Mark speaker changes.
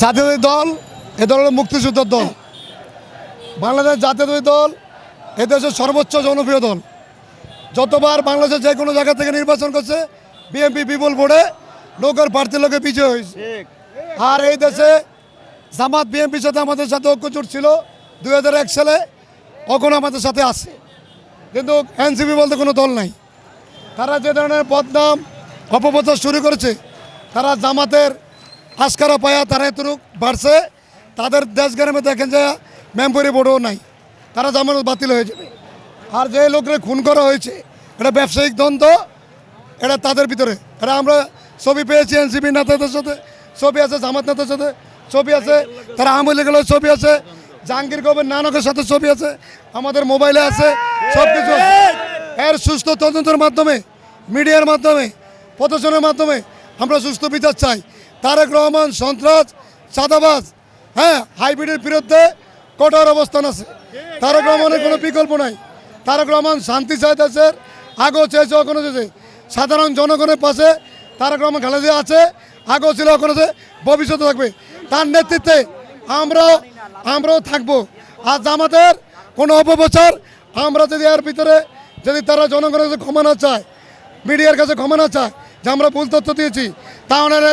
Speaker 1: জাতীয়তাবাদী দল, এ দল হলো মুক্তিযুদ্ধের দল। বাংলাদেশ জাতীয়তাবাদী দল, এ দেশের সর্বোচ্চ জনপ্রিয় দল। যতবার বাংলাদেশের যে কোনো জায়গা থেকে নির্বাচন করছে, বিএনপি, বিপুল ভোটে লোকের প্রার্থী লোকে বিজয় হয়েছে। আর এই দেশে জামাত, বিএনপির সাথে আমাদের সাথে ঐক্যজোট ছিল দু হাজার এক সালে তখন আমাদের সাথে আসে কিন্তু এনসিপি বলতে কোনো দল নাই। তারা যে ধরনের বদনাম, অপপ্রচার শুরু করেছে, তারা জামাতের আস্কারা পায়া তারা এতটুক বাড়ছে। তাদের দেশ গ্রামে দেখেন যে মেম্বরি বোর্ডও নাই। তারা জামানত বাতিল হয়ে যাবে। আর যে লোকরে খুন করা হয়েছে, এটা ব্যবসায়িক দ্বন্দ্ব, এটা তাদের ভিতরে। এটা আমরা ছবি পেয়েছি এনসিপি নেতাদের সাথে, ছবি আছে জামাত নেতার সাথে, ছবি আছে, তারা আওয়ামী লীগের ছবি আছে, জাহাঙ্গীর কবির নানকের সাথে ছবি আছে, আমাদের মোবাইলে আছে সব কিছু এর সুস্থ তদন্তের মাধ্যমে, মিডিয়ার মাধ্যমে, প্রদর্শনের মাধ্যমে আমরা সুস্থ বিচার চাই। তারেক রহমান, সন্ত্রাস, চাঁদাবাজ হ্যাঁ হাইব্রিডের বিরুদ্ধে কঠোর অবস্থান আছে। তারেক রহমানের কোনো বিকল্প নাই। তারেক রহমান শান্তি চাই দেশের আগেও চেয়েছে, এখনও চেয়েছে। সাধারণ জনগণের পাশে তারেক রহমান খালেদা আছে, আগেও ছিল আছে, ভবিষ্যতে থাকবে। তার নেতৃত্বে আমরাও আমরাও থাকব। আর আমাদের কোনো অপপ্রচার, আমরা যদি এর ভিতরে যদি তারা জনগণের কাছে ক্ষমা না চায়, মিডিয়ার কাছে ক্ষমা না চায়, যে আমরা ভুল তথ্য দিয়েছি, তাহলে